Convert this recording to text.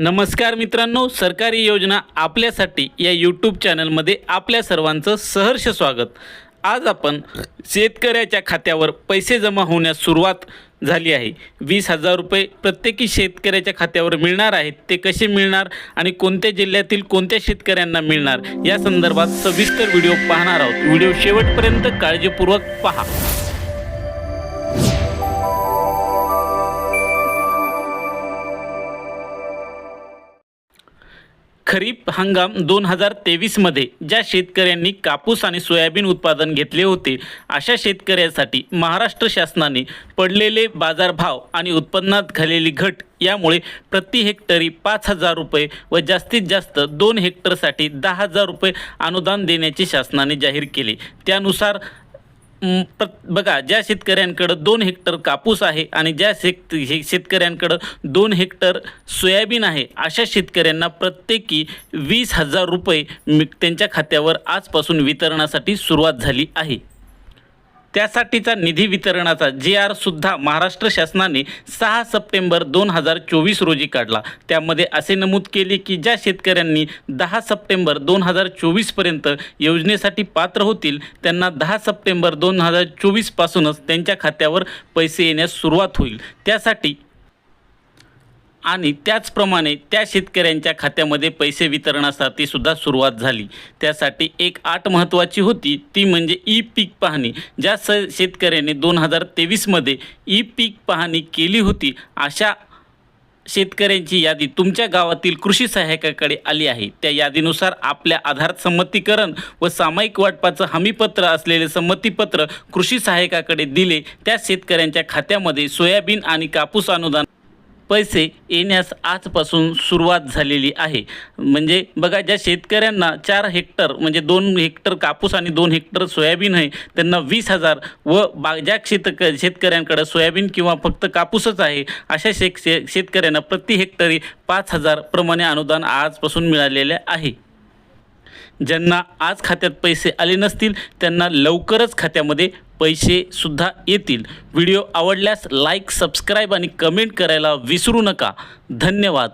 नमस्कार मित्रांनो सरकारी योजना आपल्यासाठी या यूट्यूब चॅनलमध्ये आपल्या सर्वांचं सहर्ष स्वागत. आज आपण शेतकऱ्याच्या खात्यावर पैसे जमा होण्यास सुरुवात झाली आहे. वीस हजार रुपये प्रत्येकी शेतकऱ्याच्या खात्यावर मिळणार आहेत ते कसे मिळणार आणि कोणत्या जिल्ह्यातील कोणत्या शेतकऱ्यांना मिळणार? या संदर्भात सविस्तर व्हिडिओ पाहणार आहोत. व्हिडिओ शेवटपर्यंत काळजीपूर्वक पहा. खरीप हंगाम दोन हजार तेवीसमध्ये ज्या शेतकऱ्यांनी कापूस आणि सोयाबीन उत्पादन घेतले होते अशा शेतकऱ्यासाठी महाराष्ट्र शासनाने पडलेले बाजारभाव आणि उत्पन्नात झालेली घट यामुळे प्रति हेक्टरी पाच हजार रुपये व जास्तीत जास्त दोन हेक्टरसाठी दहा हजार रुपये अनुदान देण्याचे शासनाने जाहीर केले. त्यानुसार बघा ज्या शेतकऱ्यांकडं दोन हेक्टर कापूस आहे आणि ज्या शेत हे शेतकऱ्यांकडं दोन हेक्टर सोयाबीन आहे अशा शेतकऱ्यांना प्रत्येकी वीस हजार रुपये त्यांच्या खात्यावर आजपासून वितरणासाठी सुरुवात झाली आहे. त्यासाठीचा निधी वितरणाचा जे आर सुद्धा महाराष्ट्र शासनाने सहा सप्टेंबर दोन हजार चोवीस रोजी काढला. त्यामध्ये असे नमूद केले की ज्या शेतकऱ्यांनी दहा सप्टेंबर दोन हजार चोवीसपर्यंत योजनेसाठी पात्र होतील त्यांना दहा सप्टेंबर दोन हजार चोवीसपासूनच त्यांच्या खात्यावर पैसे येण्यास सुरुवात होईल. त्यासाठी आणि त्याचप्रमाणे त्या शेतकऱ्यांच्या खात्यामध्ये पैसे वितरणासाठी सुद्धा सुरुवात झाली. त्यासाठी एक आट महत्त्वाची होती ती म्हणजे ई पीक पाहणी ज्या स शेतकऱ्याने दोन हजार तेवीसमध्ये ई पीक पाहणी केली होती अशा शेतकऱ्यांची यादी तुमच्या गावातील कृषी सहाय्यकाकडे आली आहे. त्या यादीनुसार आपल्या आधार संमतीकरण व सामायिक वाटपाचं हमीपत्र असलेले संमतीपत्र कृषी सहाय्यकाकडे दिले. त्या शेतकऱ्यांच्या खात्यामध्ये सोयाबीन आणि कापूस अनुदान पैसे येण्यास आजपासून सुरुवात झालेली आहे. म्हणजे बघा ज्या शेतकऱ्यांना चार हेक्टर म्हणजे दोन हेक्टर कापूस आणि दोन हेक्टर सोयाबीन आहे त्यांना वीस हजार व बा ज्या शेतक शेतकऱ्यांकडं सोयाबीन किंवा फक्त कापूसच आहे अशा शेक शे शेतकऱ्यांना प्रति हेक्टरी पाच हजार प्रमाणे अनुदान आजपासून मिळालेले आहे. ज्यांना आज खात्यात पैसे आले नसतील त्यांना लवकरच खात्यामध्ये पैसेसुद्धा येतील. व्हिडिओ आवडल्यास लाईक सबस्क्राईब आणि कमेंट करायला विसरू नका. धन्यवाद.